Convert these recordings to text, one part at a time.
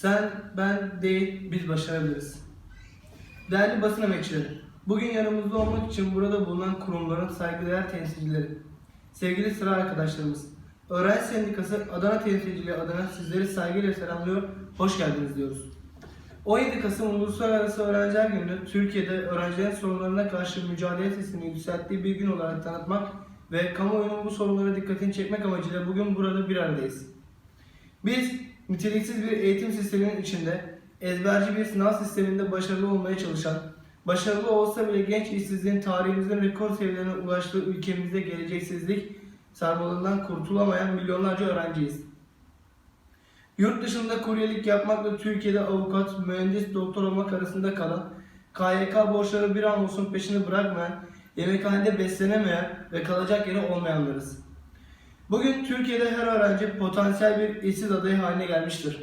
Sen, ben değil, biz başarabiliriz. Değerli basın emekçileri, bugün yanımızda olmak için burada bulunan kurumların saygıdeğer temsilcileri, sevgili sıra arkadaşlarımız, Öğrenci Sendikası Adana temsilciliği adına sizleri saygıyla selamlıyor, hoş geldiniz diyoruz. 17 Kasım Uluslararası Öğrenciler Günü, Türkiye'de öğrencilerin sorunlarına karşı mücadele sesini yükselttiği bir gün olarak tanıtmak ve kamuoyunun bu sorunlara dikkatini çekmek amacıyla bugün burada bir aradayız. Biz niteliksiz bir eğitim sisteminin içinde ezberci bir sınav sisteminde başarılı olmaya çalışan, başarılı olsa bile genç işsizliğin tarihimizin rekor seviyelerine ulaştığı ülkemizde geleceksizlik sarmalından kurtulamayan milyonlarca öğrenciyiz. Yurt dışında kuryelik yapmakla Türkiye'de avukat, mühendis, doktor olmak arasında kalan, KYK borçları bir an olsun peşini bırakmayan, yemekhanede beslenemeyen ve kalacak yeri olmayanlarız. Bugün Türkiye'de her öğrenci potansiyel bir işsiz adayı haline gelmiştir.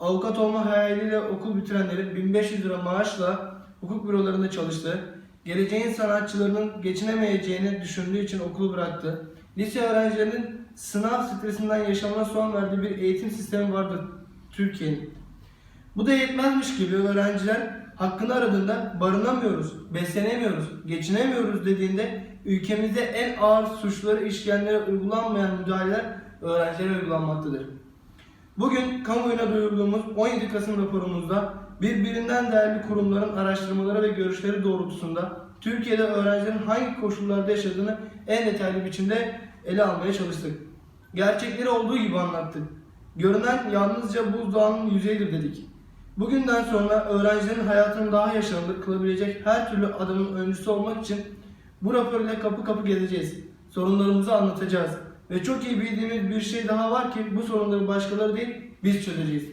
Avukat olma hayaliyle okul bitirenlerin 1500 lira maaşla hukuk bürolarında çalıştığı, geleceğin sanatçılarının geçinemeyeceğini düşündüğü için okulu bıraktı. Lise öğrencilerinin sınav stresinden yaşamına son verdiği bir eğitim sistemi vardır Türkiye'nin. Bu da yetmezmiş gibi öğrenciler hakkını aradığında barınamıyoruz, beslenemiyoruz, geçinemiyoruz dediğinde ülkemizde en ağır suçları işleyenlere uygulanmayan müdahaleler öğrencilere uygulanmaktadır. Bugün kamuoyuna duyurduğumuz 17 Kasım raporumuzda birbirinden değerli kurumların araştırmaları ve görüşleri doğrultusunda Türkiye'de öğrencilerin hangi koşullarda yaşadığını en detaylı biçimde ele almaya çalıştık. Gerçekleri olduğu gibi anlattık. Görünen yalnızca buzdağının yüzeyidir dedik. Bugünden sonra öğrencilerin hayatını daha yaşanılır kılabilecek her türlü adımın öncüsü olmak için bu rapor ile kapı kapı gezeceğiz. Sorunlarımızı anlatacağız. Ve çok iyi bildiğimiz bir şey daha var ki bu sorunları başkaları değil biz çözeceğiz.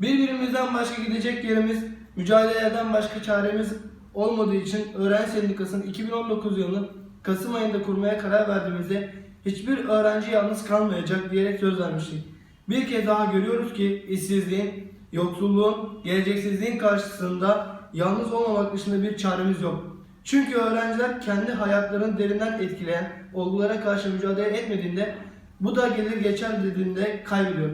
Birbirimizden başka gidecek yerimiz, mücadeleden başka çaremiz olmadığı için Öğrenci Sendikası'nın 2019 yılının Kasım ayında kurmaya karar verdiğimizde hiçbir öğrenci yalnız kalmayacak diyerek söz vermiştik. Bir kez daha görüyoruz ki işsizliğin, yoksulluğun, geleceksizliğin karşısında yalnız olmamak dışında bir çaremiz yok. Çünkü öğrenciler kendi hayatlarını derinden etkileyen olgulara karşı mücadele etmediğinde bu da gelir geçer dediğinde kaybediyor.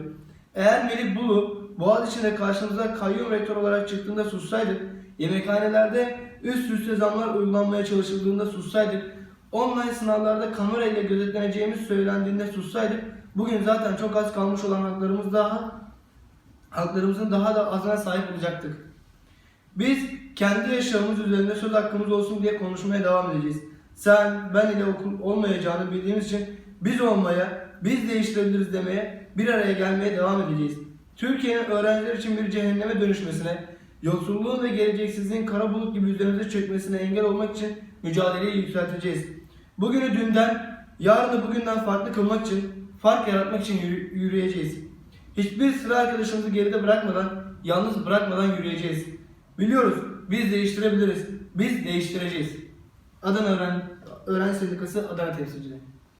Eğer Melih Bulu Boğaziçi'nde karşımıza kayyum rektör olarak çıktığında sussaydık, yemekhanelerde üst üste zamlar uygulanmaya çalışıldığında sussaydık, online sınavlarda kamera ile gözetleneceğimiz söylendiğinde sussaydık, bugün zaten çok az kalmış olan haklarımız daha haklarımızın daha da azına sahip olacaktık. Biz kendi yaşamımız üzerinde söz hakkımız olsun diye konuşmaya devam edeceğiz. Sen, ben ile okul olmayacağını bildiğimiz için biz olmaya, biz değiştirebiliriz demeye, bir araya gelmeye devam edeceğiz. Türkiye'nin öğrenciler için bir cehenneme dönüşmesine, yoksulluğun ve geleceksizliğin kara bulut gibi üzerimize çökmesine engel olmak için mücadeleyi yükselteceğiz. Bugünü dünden, yarını bugünden farklı kılmak için, fark yaratmak için yürü- yürüyeceğiz. Hiçbir sıra arkadaşımızı geride bırakmadan, yalnız bırakmadan yürüyeceğiz. Biliyoruz, biz değiştirebiliriz, biz değiştireceğiz. Adana Öğren Öğrenci Sendikası Adana Temsilcileri.